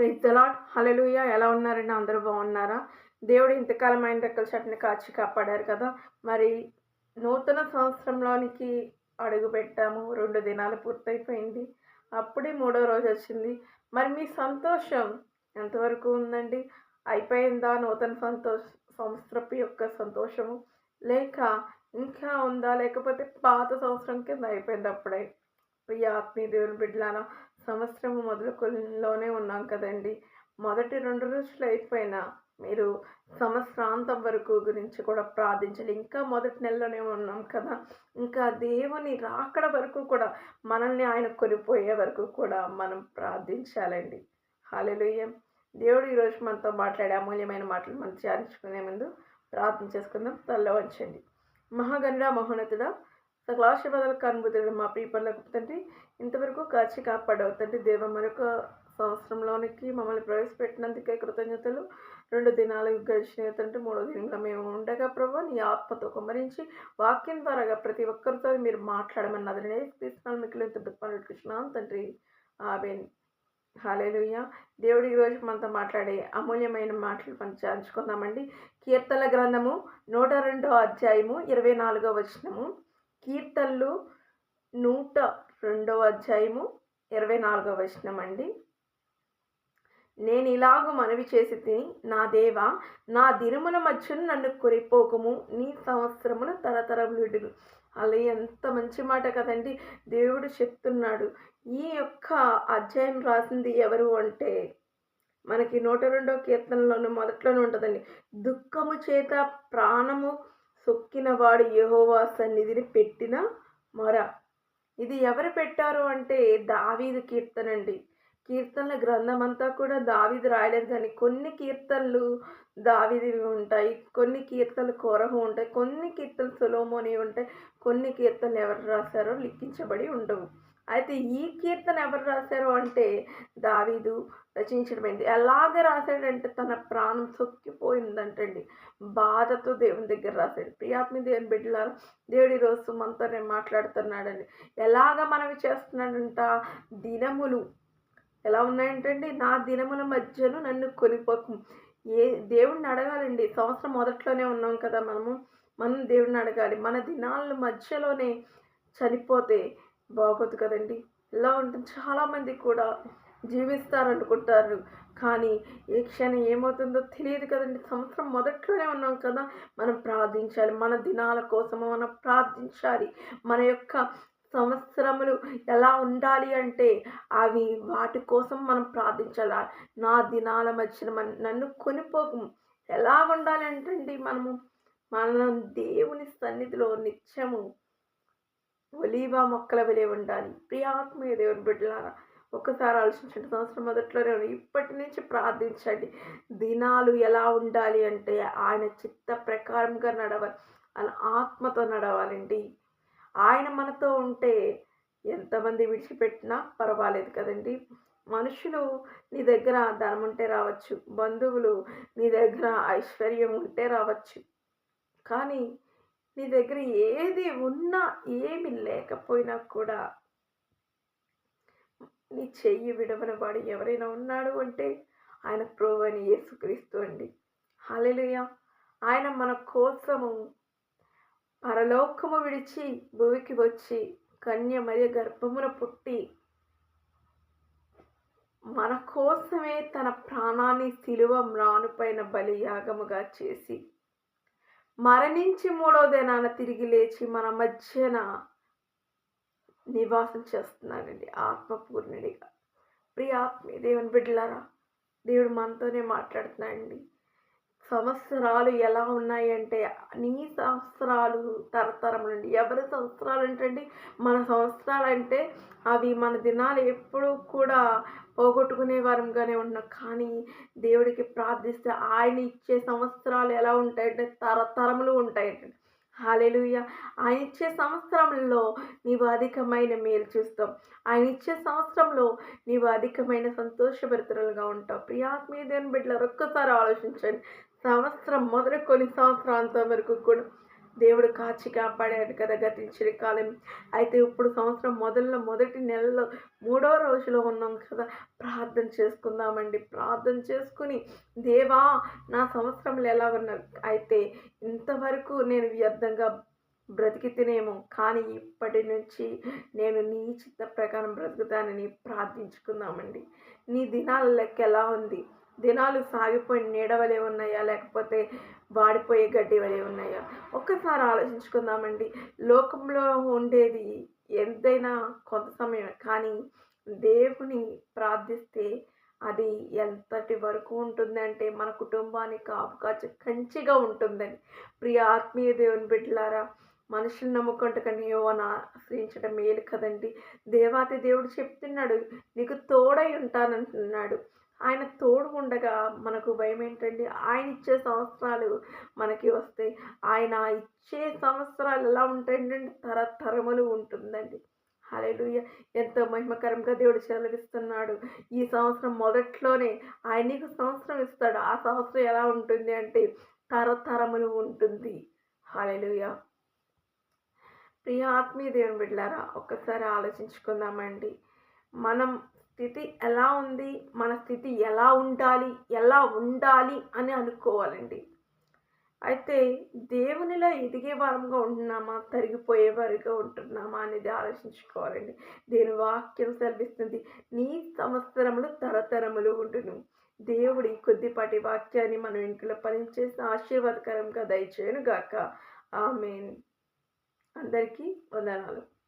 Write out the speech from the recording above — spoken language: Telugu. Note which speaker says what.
Speaker 1: ప్రైజ్ దలాడ్ హలలుయ ఎలా ఉన్నారండి? అందరూ బాగున్నారా? దేవుడు ఇంతకాలం ఆయన రెక్కల చట్ని కాచి కాపాడారు కదా. మరి నూతన సంవత్సరంలోనికి అడుగు పెట్టాము. రెండు దినాలు పూర్తయిపోయింది. అప్పుడే మూడో రోజు వచ్చింది. మరి మీ సంతోషం ఎంతవరకు ఉందండి? అయిపోయిందా నూతన సంతోష సంవత్సరపు యొక్క సంతోషము? లేక ఇంకా ఉందా? లేకపోతే పాత సంవత్సరం కింద అయిపోయింది అప్పుడే? ప్రియ ఆత్మీయ దేవుని బిడ్డలారా సంవత్సరం మొదలులోనే ఉన్నాం కదండి. మొదటి రెండు రోజులు అయిపోయినా మీరు సంవత్సరాంతం వరకు గురించి కూడా ప్రార్థించాలి ఇంకా మొదటి నెలలోనే ఉన్నాం కదా. ఇంకా దేవుని రాకడ వరకు కూడా మనల్ని ఆయన కొనిపోయే వరకు కూడా మనం ప్రార్థించాలండి. హాలెలుయ్య దేవుడు ఈరోజు మనతో మాట్లాడే అమూల్యమైన మాటలు మనం ధ్యానించుకునే ముందు ప్రార్థన చేసుకుందాం. తల్ల వంచండి. మహాగణుడ మహోన్నతుడ సకలాశపదాలు కనుబుతుడు మా పీపర్లకు తండ్రి ఇంతవరకు కాచి కాపాడవు తండ్రి. దేవ మరొక సంవత్సరంలోనికి మమ్మల్ని ప్రవేశపెట్టినందుకే కృతజ్ఞతలు. రెండు దినాలు గడిచిన తండ్రి. మూడో దినంలో మేము ఉండగా ప్రభు నీ ఆత్మతో కుమరించి వాక్యం ద్వారాగా ప్రతి ఒక్కరితో మీరు మాట్లాడమన్నది నేను తీసుకున్నాను మీకు ఇంత బతుకున్నాను తండ్రి. ఆబేన్ హాలేలుయ్య దేవుడి ఈరోజు మనతో మాట్లాడే అమూల్యమైన మాటలు మనం చేర్చుకుందామండి కీర్తన గ్రంథము నూట రెండో అధ్యాయము ఇరవై నాలుగో వచనము. కీర్తనలు నూట రెండవ అధ్యాయము ఇరవై నాలుగవ వచనం అండి. నేను ఇలాగ మనవి చేసి తిని నా దేవ నా దినముల మధ్యను నన్ను కురిపోకము నీ సంవత్సరమును తరతరములుడు అలా ఎంత మంచి మాట కదండి. దేవుడు చెప్తున్నాడు ఈ యొక్క అధ్యాయం రాసింది ఎవరు అంటే మనకి నూట రెండో కీర్తనలోనూ మొదట్లోనే ఉంటుందండి. దుఃఖము చేత ప్రాణము సొక్కినవాడు యహోవా సన్నిధిని పెట్టిన మొర. ఇది ఎవరు పెట్టారు అంటే దావీదు కీర్తనండి. కీర్తనల గ్రంథం అంతా కూడా దావీదు రాయలేదు కానీ కొన్ని కీర్తనలు దావీది ఉంటాయి కొన్ని కీర్తనలు కొరహు ఉంటాయి కొన్ని కీర్తనలు సులోమోని ఉంటాయి కొన్ని కీర్తనలు ఎవరు రాశారో లిఖించబడి ఉండవు. అయితే ఈ కీర్తన ఎవరు రాశారు అంటే దావీదు రచించడమైంది ఎలాగ రాశాడంటే తన ప్రాణం సొక్కిపోయిందంటండి. బాధతో దేవుని దగ్గర రాశాడు. ప్రియాత్మి దేవుని బిడ్డలారు దేవుడి రోజు మనతో నేను మాట్లాడుతున్నాడండి. ఎలాగ మనవి చేస్తున్నాడంట? దినములు ఎలా ఉన్నాయంటండి? నా దినముల మధ్యను నన్ను కొనిపోకు. ఏ దేవుడిని అడగాలండి? సంవత్సరం మొదట్లోనే ఉన్నాం కదా మనము. మనం దేవుడిని అడగాలి. మన దినాల మధ్యలోనే చనిపోతే బాగోదు కదండి. ఎలా ఉంటుంది. చాలామంది కూడా జీవిస్తారనుకుంటారు. కానీ ఏ క్షణం ఏమవుతుందో తెలియదు కదండి. సంవత్సరం మొదట్లోనే ఉన్నాం కదా. మనం ప్రార్థించాలి. మన దినాల కోసం మనం ప్రార్థించాలి. మన యొక్క సంవత్సరములు ఎలా ఉండాలి అంటే అవి వాటి కోసం మనం ప్రార్థించాలి? నా దినాల మధ్యన మన నన్ను కొనిపోకు. ఎలా ఉండాలి అంటే మనము? మనం దేవుని సన్నిధిలో నిత్యము ఒలీవా మొక్కల వెలే ఉండాలి. ప్రియాత్మీయ దేవుని బిడ్డలారా ఒకసారి ఆలోచించండి. సంవత్సరం మొదట్లోనే ఇప్పటి నుంచి ప్రార్థించండి. దినాలు ఎలా ఉండాలి అంటే ఆయన చిత్త ప్రకారంగా నడవాలి. ఆయన ఆత్మతో నడవాలండి. ఆయన మనతో ఉంటే ఎంతమంది విడిచిపెట్టినా పర్వాలేదు కదండి. మనుషులు నీ దగ్గర ధనం ఉంటే రావచ్చు. బంధువులు నీ దగ్గర ఐశ్వర్యం ఉంటే రావచ్చు. కానీ నీ దగ్గర ఏది ఉన్నా ఏమి లేకపోయినా కూడా నీ చెయ్యి విడవని వాడు ఎవరైనా ఉన్నాడు అంటే ఆయన ప్రోవని యేసుక్రీస్తు అండి. హాలెలుయ ఆయన మన కోసము పరలోకము విడిచి భూమికి వచ్చి కన్య మరియు గర్భమున పుట్టి మన కోసమే తన ప్రాణాన్ని శిలువ మ్రానుపైన బలియాగముగా చేసి మరణించి మూడో దినాన తిరిగి లేచి మన మధ్యన నివాసం చేస్తున్నాడండి ఆత్మపూర్ణుడిగా. ప్రియ ఆత్మీ దేవుని బిడ్డలారా దేవుడు మనతోనే మాట్లాడుతున్నాడండి. సంవత్సరాలు ఎలా ఉన్నాయంటే నీ సంవత్సరాలు తరతరం నుండి ఎవరి సంవత్సరాలు ఏంటండి మన సంవత్సరాలు అంటే అవి మన దినాలు ఎప్పుడూ కూడా పోగొట్టుకునే వారంగానే ఉన్నాం కానీ దేవుడికి ప్రార్థిస్తే ఆయన ఇచ్చే సంవత్సరాలు ఎలా ఉంటాయంటే తరతరములు ఉంటాయంటే. హాలేలుయ ఆయన ఇచ్చే సంవత్సరంలో నీవు అధికమైన మేలు చూస్తావు. ఆయన ఇచ్చే సంవత్సరంలో నీవు అధికమైన సంతోషభరితలుగా ఉంటావు. ప్రియాత్మీయ దేవుని బిడ్డలు ఒక్కసారి ఆలోచించండి. సంవత్సరం మొదలుకొని సంవత్సరాంతం వరకు కూడా దేవుడు కాచి కాపాడాడు కదా గతించిన కాలం అయితే ఇప్పుడు సంవత్సరం మొదల్లో మొదటి నెలలో మూడో రోజులో ఉన్నాం కదా. ప్రార్థన చేసుకుందామండి. ప్రార్థన చేసుకుని దేవా నా సంవత్సరంలో ఎలా ఉన్నా అయితే ఇంతవరకు నేను వ్యర్థంగా బ్రతికితేనేమో కానీ ఇప్పటి నుంచి నేను నీ చిత్త ప్రకారం బ్రతుకుతానని ప్రార్థించుకుందామండి. నీ దినాల లెక్క ఎలా ఉంది? దినాలు సాగిపోయి నీడవలే ఉన్నాయా? లేకపోతే వాడిపోయే గడ్డి వలె ఉన్నాయా? ఒక్కసారి ఆలోచించుకుందామండి. లోకంలో ఉండేది ఎంతైనా కొంత సమయం కానీ దేవుని ప్రార్థిస్తే అది ఎంతటి వరకు ఉంటుందంటే మన కుటుంబానికి అవకాశ కంచిగా ఉంటుందని. ప్రియ ఆత్మీయ దేవుని బిడ్డలారా మనుషులు నమ్ముకుంటే కానీ ఏవోని ఆశ్రయించడం మేలు కదండి. దేవాతి దేవుడు చెప్తున్నాడు నీకు తోడై ఉంటానంటున్నాడు. ఆయన తోడు ఉండగా మనకు భయం ఏంటండి ఆయన ఇచ్చే సంవత్సరాలు మనకి వస్తాయి ఆయన ఇచ్చే సంవత్సరాలు ఎలా ఉంటాయండి? తరతరములు ఉంటుందండి. హలేలుయ ఎంతో మహిమకరంగా దేవుడు చెలవిస్తున్నాడు ఈ సంవత్సరం మొదట్లోనే ఆయన నీకు సంవత్సరం ఇస్తాడు. ఆ సంవత్సరం ఎలా ఉంటుంది అంటే తరతరములు ఉంటుంది. హలేలుయ ప్రియ ఆత్మీయ దేవుని బిడ్డారా ఒక్కసారి ఆలోచించుకుందామండి. మనం స్థితి ఎలా ఉంది? మన స్థితి ఎలా ఉండాలి? ఎలా ఉండాలి? అని అనుకోవాలండి. అయితే దేవునిలో ఎదిగే వారంగా ఉంటున్నామా? తరిగిపోయేవారుగా ఉంటున్నామా అనేది ఆలోచించుకోవాలండి. దేని వాక్యం సెలవిస్తుంది. నీ సంవత్సరములు తరతరములు ఉంటును దేవుడి కొద్దిపాటి వాక్యాన్ని మనం ఇంట్లో పనిచేసి ఆశీర్వాదకరంగా దయచేయను గాక ఆమె అందరికీ వందనాలు.